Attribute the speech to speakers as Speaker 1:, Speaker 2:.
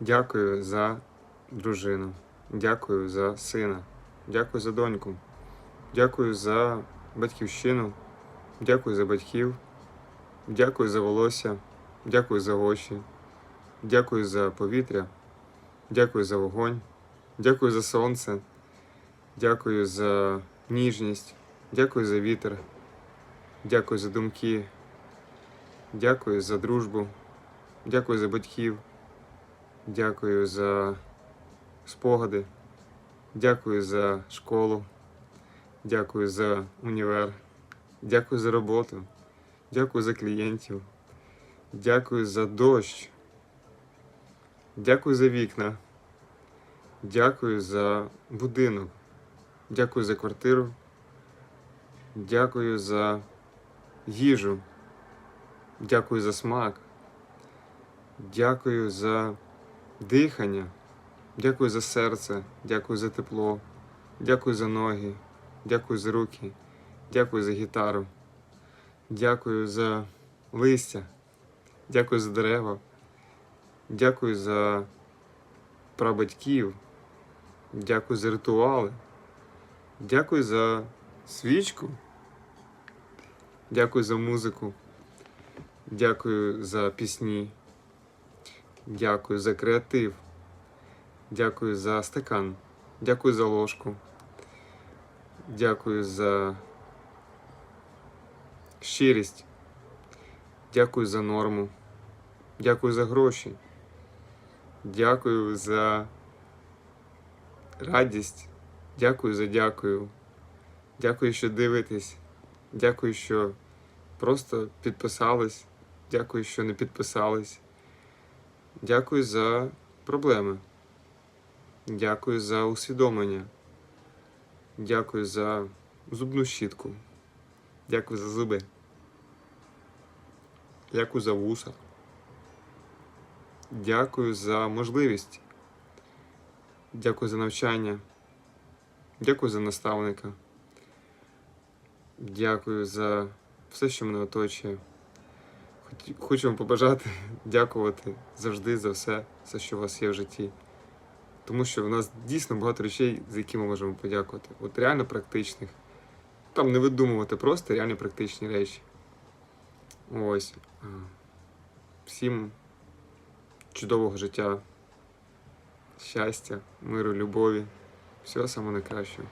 Speaker 1: Дякую за дружину. Дякую за сина. Дякую за доньку. Дякую за батьківщину. Дякую за батьків. Дякую за волосся. Дякую за очі. Дякую за повітря. Дякую за вогонь. Дякую за сонце. Дякую за ніжність. Дякую за вітер. Дякую за думки. Дякую за дружбу. Дякую за батьків. Дякую за спогади. Дякую за школу. Дякую за універ. Дякую за роботу. Дякую за клієнтів. Дякую за дощ. Дякую за вікна. Дякую за будинок. Дякую за квартиру. Дякую за їжу. Дякую за смак. Дякую за дихання. Дякую за серце. Дякую за тепло. Дякую за ноги. Дякую за руки. Дякую за гітару. Дякую за листя. Дякую за дерева. Дякую за прабатьків. Дякую за ритуали. Дякую за свічку. Дякую за музику. Дякую за пісні. Дякую за креатив. Дякую за стакан. Дякую за ложку. Дякую за щирість. Дякую за норму. Дякую за гроші. Дякую за радість. Дякую за дякую. Дякую, що дивитесь. Дякую, що просто підписались. Дякую, що не підписались. Дякую за проблеми. Дякую за усвідомлення. Дякую за зубну щітку. Дякую за зуби. Дякую за вуса. Дякую за можливість. Дякую за навчання. Дякую за наставника. Дякую за все, що мене оточує. Хоч- Хочу вам побажати дякувати завжди за все, все, що у вас є в житті. Тому що в нас дійсно багато речей, за які ми можемо подякувати. От реально практичних. Там не видумувати, просто реально практичні речі. Ось. Всім чудового життя, щастя, миру, любові. Всього самого найкращого.